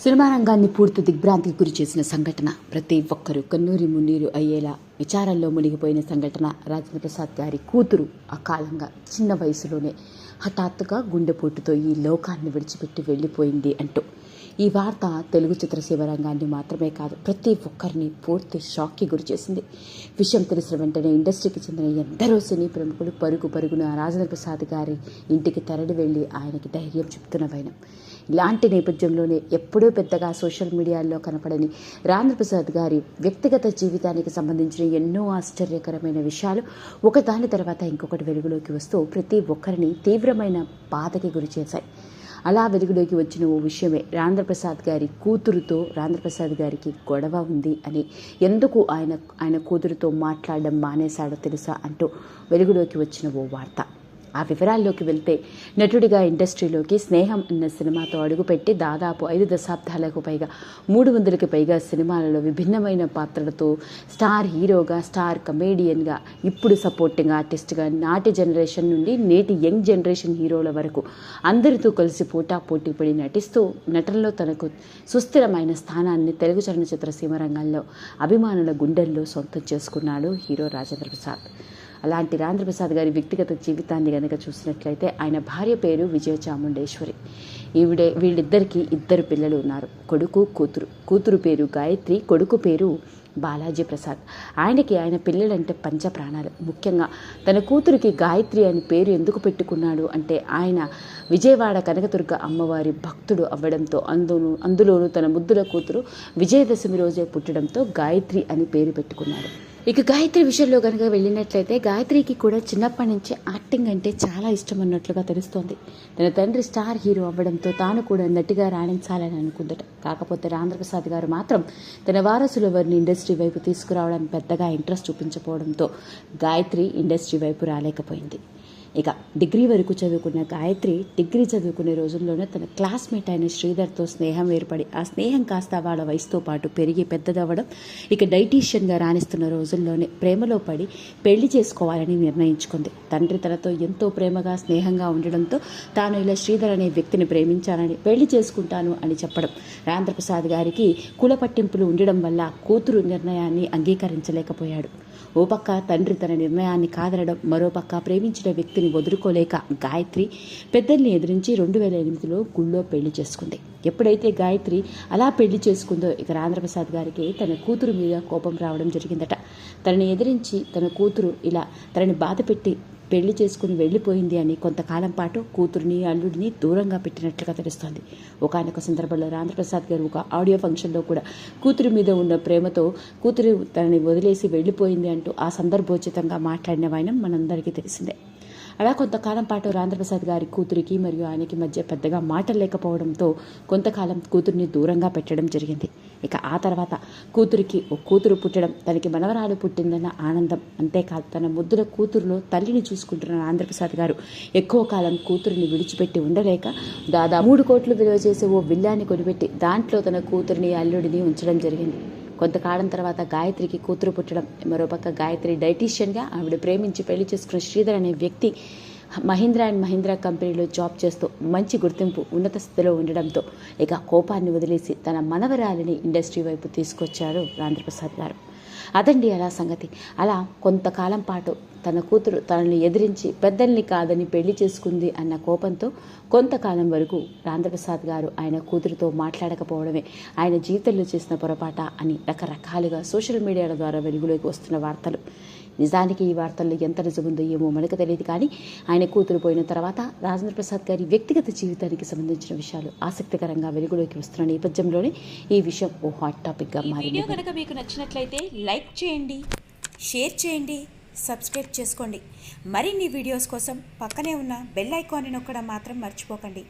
Cinema రంగాన్ని పూర్తి దిగ్భ్రాంతికి గురి చేసిన సంఘటన ప్రతి ఒక్కరూ కన్నూరి మున్నీరు అయ్యేలా విచారంలో మునిగిపోయిన సంఘటన. రాజేంద్ర ప్రసాద్ గారి కూతురు అకాలంగా చిన్న వయసులోనే హఠాత్తుగా గుండెపోటుతో ఈ లోకాన్ని విడిచిపెట్టి వెళ్ళిపోయింది అంటూ ఈ వార్త తెలుగు చిత్రసీమ రంగాన్ని మాత్రమే కాదు ప్రతి ఒక్కరిని పూర్తి షాక్కి గురి చేసింది. విషయం తెలిసిన వెంటనే ఇండస్ట్రీకి చెందిన ఎందరో సినీ ప్రముఖులు పరుగు పరుగున రాజేంద్ర ప్రసాద్ గారి ఇంటికి తరలి వెళ్ళి ఆయనకి ధైర్యం చెప్తున్న వైనం. ఇలాంటి నేపథ్యంలోనే ఎప్పుడూ పెద్దగా సోషల్ మీడియాలో కనపడని రాజేంద్ర ప్రసాద్ గారి వ్యక్తిగత జీవితానికి సంబంధించిన ఎన్నో ఆశ్చర్యకరమైన విషయాలు ఒకదాని తర్వాత ఇంకొకటి వెలుగులోకి వస్తూ ప్రతి ఒక్కరిని తీవ్రమైన బాధకి గురి చేశాయి. అలా వెలుగులోకి వచ్చిన ఓ విషయమే. రాంధ్రప్రసాద్ గారి కూతురుతో రాంధ్రప్రసాద్ గారికి గొడవ ఉంది అని ఎందుకు ఆయన ఆయన కూతురుతో మాట్లాడడం మానేశాడో తెలుసా అంటూ వెలుగులోకి వచ్చిన ఓ వార్త. ఆ వివరాల్లోకి వెళ్తే నటుడిగా ఇండస్ట్రీలోకి స్నేహం అన్న సినిమాతో అడుగుపెట్టి దాదాపు ఐదు దశాబ్దాలకు పైగా మూడు వందలకి పైగా సినిమాలలో విభిన్నమైన పాత్రలతో స్టార్ హీరోగా స్టార్ కమేడియన్గా ఇప్పుడు సపోర్టింగ్ ఆర్టిస్ట్గా నాటి జనరేషన్ నుండి నేటి యంగ్ జనరేషన్ హీరోల వరకు అందరితో కలిసి పోటా పోటీ పడి నటిస్తూ నటనలో తనకు సుస్థిరమైన స్థానాన్ని తెలుగు చలనచిత్ర సీమ రంగంలో అభిమానుల గుండెల్లో సొంతం చేసుకున్నాడు హీరో రాజేంద్ర ప్రసాద్. అలాంటి రాంధ్రప్రసాద్ గారి వ్యక్తిగత జీవితాన్ని గనక చూసినట్లయితే ఆయన భార్య పేరు విజయ చాముండేశ్వరి. ఈవిడే వీళ్ళిద్దరికీ ఇద్దరు పిల్లలు ఉన్నారు. కొడుకు కూతురు. కూతురు పేరు గాయత్రి కొడుకు పేరు బాలాజీ ప్రసాద్. ఆయనకి ఆయన పిల్లలంటే పంచ ప్రాణాలు. ముఖ్యంగా తన కూతురికి గాయత్రి అని పేరు ఎందుకు పెట్టుకున్నాడు అంటే ఆయన విజయవాడ కనకదుర్గ అమ్మవారి భక్తుడు అవ్వడంతో అందును అందులోనూ తన ముద్దుల కూతురు విజయదశమి రోజే పుట్టడంతో గాయత్రి అని పేరు పెట్టుకున్నాడు. ఇక గాయత్రి విషయంలో కనుక వెళ్ళినట్లయితే గాయత్రికి కూడా చిన్నప్పటి నుంచి యాక్టింగ్ అంటే చాలా ఇష్టం అన్నట్లుగా తెలుస్తోంది. తన తండ్రి స్టార్ హీరో అవ్వడంతో తాను కూడా నటిగా రాణించాలని అనుకుందట. కాకపోతే రాంధ్రప్రసాద్ గారు మాత్రం తన వారసుల వారిని ఇండస్ట్రీ వైపు తీసుకురావడానికి పెద్దగా ఇంట్రెస్ట్ చూపించకపోవడంతో గాయత్రి ఇండస్ట్రీ వైపు రాలేకపోయింది. ఇక డిగ్రీ వరకు చదువుకున్న గాయత్రి డిగ్రీ చదువుకునే రోజుల్లోనే తన క్లాస్మేట్ అయిన శ్రీధర్తో స్నేహం ఏర్పడి ఆ స్నేహం కాస్త వాళ్ళ వయసుతో పాటు పెరిగి పెద్దదవ్వడం ఇక డైటీషియన్గా రాణిస్తున్న రోజుల్లోనే ప్రేమలో పడి పెళ్ళి చేసుకోవాలని నిర్ణయించుకుంది. తండ్రి తనతో ఎంతో ప్రేమగా స్నేహంగా ఉండడంతో తాను ఇలా శ్రీధర్ అనే వ్యక్తిని ప్రేమించానని పెళ్ళి చేసుకుంటాను అని చెప్పడం రాంధ్రప్రసాద్ గారికి కుల పట్టింపులు ఉండడం వల్ల కూతురు నిర్ణయాన్ని అంగీకరించలేకపోయాడు. ఓ పక్క తండ్రి తన నిర్ణయాన్ని కాదనడం మరోపక్క ప్రేమించిన వ్యక్తిని వదులుకోలేక గాయత్రి పెద్దల్ని ఎదిరించి రెండు వేల ఎనిమిదిలో గుళ్ళో పెళ్ళి చేసుకుంది. ఎప్పుడైతే గాయత్రి అలా పెళ్ళి చేసుకుందో ఇక రాంధ్రప్రసాద్ గారికి తన కూతురు మీద కోపం రావడం జరిగిందట. తనని ఎదిరించి తన కూతురు ఇలా తనని బాధ పెట్టి పెళ్ళి చేసుకుని వెళ్ళిపోయింది అని కొంతకాలం పాటు కూతురిని అల్లుడిని దూరంగా పెట్టినట్లుగా తెలుస్తోంది. ఒకనొక సందర్భంలో రాంధ్రప్రసాద్ గారు ఒక ఆడియో ఫంక్షన్లో కూడా కూతురి మీద ఉన్న ప్రేమతో కూతురు తనని వదిలేసి వెళ్ళిపోయింది అంటూ ఆ సందర్భోచితంగా మాట్లాడిన వాయనం మనందరికీ తెలిసిందే. అలా కొంతకాలం పాటు రాంధ్రప్రసాద్ గారి కూతురికి మరియు ఆయనకి మధ్య పెద్దగా మాటలు లేకపోవడంతో కొంతకాలం కూతురిని దూరంగా పెట్టడం జరిగింది. ఇక ఆ తర్వాత కూతురికి ఓ కూతురు పుట్టడం తనకి మనవరాలు పుట్టిందన్న ఆనందం అంతేకాదు తన ముద్దుల కూతురులో తల్లిని చూసుకుంటున్న ఆంధ్రప్రసాద్ గారు ఎక్కువ కాలం కూతురిని విడిచిపెట్టి ఉండలేక దాదాపు మూడు కోట్లు విలువ చేసే ఓ విల్లాన్ని కొనిపెట్టి దాంట్లో తన కూతురిని అల్లుడిని ఉంచడం జరిగింది. కొంతకాలం తర్వాత గాయత్రికి కూతురు పుట్టడం మరోపక్క గాయత్రి డైటీషియన్గా ఆవిడ ప్రేమించి పెళ్ళి చేసుకున్న శ్రీధర్ అనే వ్యక్తి మహీంద్రా అండ్ మహీంద్రా కంపెనీలో జాబ్ చేస్తూ మంచి గుర్తింపు ఉన్నత స్థితిలో ఉండడంతో ఇక కోపాన్ని వదిలేసి తన మనవరాలిని ఇండస్ట్రీ వైపు తీసుకొచ్చారు రాంధ్రప్రసాద్ గారు. అదండి అలా సంగతి. అలా కొంతకాలం పాటు తన కూతురు తనని ఎదిరించి పెద్దల్ని కాదని పెళ్ళి చేసుకుంది అన్న కోపంతో కొంతకాలం వరకు రాంధ్రప్రసాద్ గారు ఆయన కూతురుతో మాట్లాడకపోవడమే ఆయన జీవితంలో చేసిన పొరపాట అని రకరకాలుగా సోషల్ మీడియాల ద్వారా వెలుగులోకి వస్తున్న వార్తలు. నిజానికి ఈ వార్తల్లో ఎంత నిజముందో ఏమో మనకు తెలియదు కానీ ఆయన కూతురు పోయిన తర్వాత రాజేంద్ర ప్రసాద్ గారి వ్యక్తిగత జీవితానికి సంబంధించిన విషయాలు ఆసక్తికరంగా వెలుగులోకి వస్తున్న నేపథ్యంలోనే ఈ విషయం ఓ హాట్ టాపిక్గా మారింది. వీడియో కనుక మీకు నచ్చినట్లయితే లైక్ చేయండి షేర్ చేయండి సబ్స్క్రైబ్ చేసుకోండి. మరిన్ని వీడియోస్ కోసం పక్కనే ఉన్న బెల్ ఐకాన్ని నొక్కడం మాత్రం మర్చిపోకండి.